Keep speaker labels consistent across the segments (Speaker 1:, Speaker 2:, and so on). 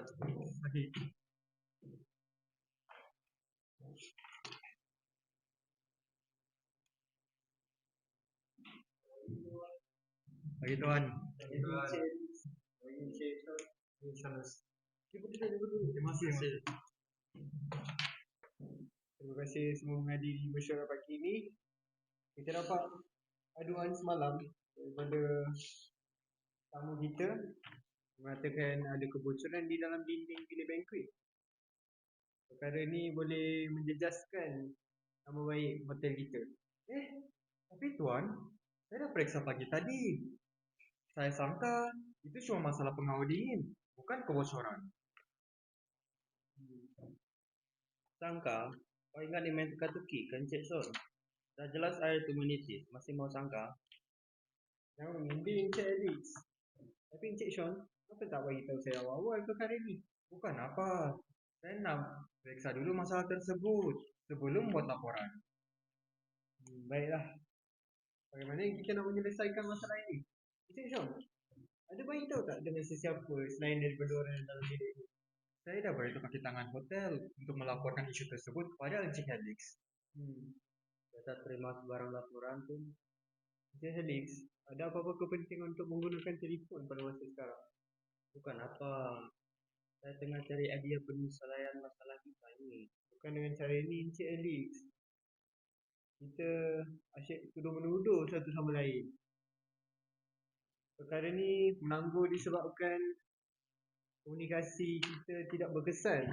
Speaker 1: Okey. Bagi tuan. Bagi tuan. Bagi Encik Sean. Terima kasih.
Speaker 2: Terima kasih semua menghadiri mesyuarat pagi ini. Kita dapat aduan semalam daripada tamu kita mengatakan ada kebocoran di dalam dinding bilik banquet. Perkara ni boleh menjejaskan nama baik hotel kita.
Speaker 1: Eh, tapi tuan, saya dah periksa pagi tadi. Saya sangka itu cuma masalah pengawal dingin, bukan kebocoran.
Speaker 3: Sangka, kau ingat dia main teka-teki kan Encik Son? Dah jelas air tu menitis, masih mau sangka.
Speaker 2: Jangan mengending Encik Alex. Tapi Encik Sean, apa tak bagi tahu saya awal-awal perkara ni?
Speaker 1: Bukan apa. Saya nak periksa dulu masalah tersebut sebelum buat laporan.
Speaker 2: Hmm, baiklah. Bagaimana kita nak menyelesaikan masalah ini? Encik Sean, ada bagi tahu tak dengan sesiapa selain daripada orang yang dalam bilik ini?
Speaker 1: Saya dah beritahu kaki tangan hotel untuk melaporkan isu tersebut kepada Encik Helix.
Speaker 2: Hmm.
Speaker 3: Dia tak terima sebarang laporan pun.
Speaker 2: Encik Helix, ada apa-apa kepentingan untuk menggunakan telefon pada masa sekarang?
Speaker 3: Bukan apa. Saya tengah cari idea penyelesaian masalah kita ini.
Speaker 2: Bukan dengan cara ini Encik Helix. Kita asyik tuduh-menuduh satu sama lain. Perkara ni menangguh disebabkan komunikasi kita tidak berkesan.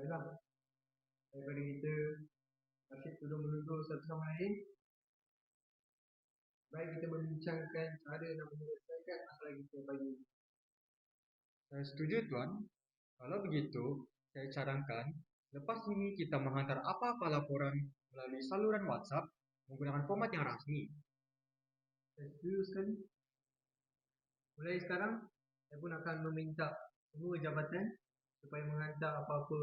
Speaker 2: Baiklah. Daripada kita asyik tuduh-menuduh satu sama lain, baik kita membincangkan cara nak menyelesaikan masalah kita ini.
Speaker 1: Saya setuju tuan. Kalau begitu, saya cadangkan lepas ini kita menghantar apa-apa laporan melalui saluran WhatsApp menggunakan format yang rasmi.
Speaker 2: Saya setuju sekali. Mulai sekarang, saya pun akan meminta semua jabatan supaya menghantar apa-apa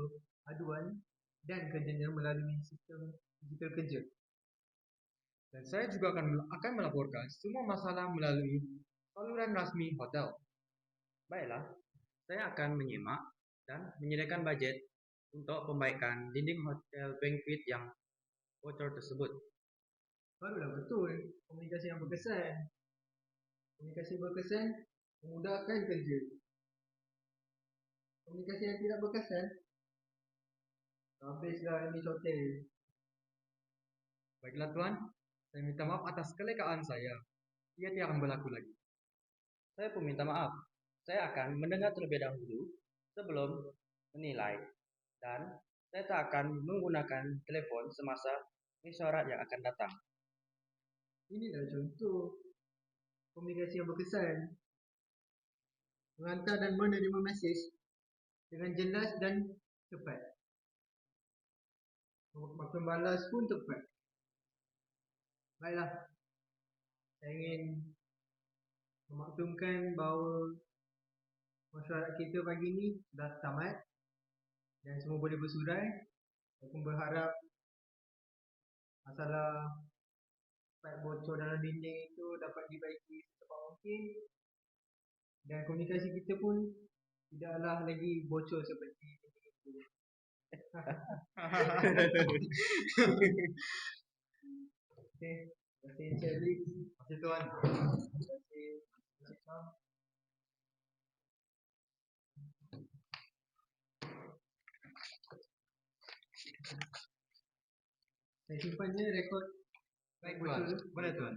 Speaker 2: aduan dan kerjanya melalui sistem digital kerja.
Speaker 1: Dan saya juga akan akan melaporkan semua masalah melalui saluran rasmi hotel.
Speaker 3: Baiklah, saya akan menyimak dan menyediakan bajet untuk pembaikan dinding hotel banquet yang bocor tersebut.
Speaker 2: Barulah betul komunikasi yang berkesan. Komunikasi berkesan memudahkan kerja. Komunikasi yang tidak berkesan habislah ini hotel.
Speaker 1: Baiklah tuan, saya minta maaf atas kelekaan saya. Ia tidak akan berlaku lagi.
Speaker 3: Saya pun minta maaf. Saya akan mendengar terlebih dahulu sebelum menilai dan saya tak akan menggunakan telefon semasa mesyuarat yang akan datang.
Speaker 2: Inilah contoh komunikasi yang berkesan. Menghantar dan menerima mesej dengan jelas dan cepat. Makan balas pun tepat. Baiklah. Saya ingin memaklumkan bahawa mesyuarat kita pagi ni sudah tamat dan semua boleh bersurai. Pun berharap masalah pipe bocor dalam dinding itu dapat dibaiki secepat mungkin dan komunikasi kita pun tidaklah lagi bocor seperti itu. Okey, terima kasih Encik Alex.
Speaker 1: Terima kasih tuan.
Speaker 2: Terima kasih Encik Sam. Saya simpan je rekod
Speaker 1: Baik tuan.
Speaker 2: tu.
Speaker 1: Boleh tuan.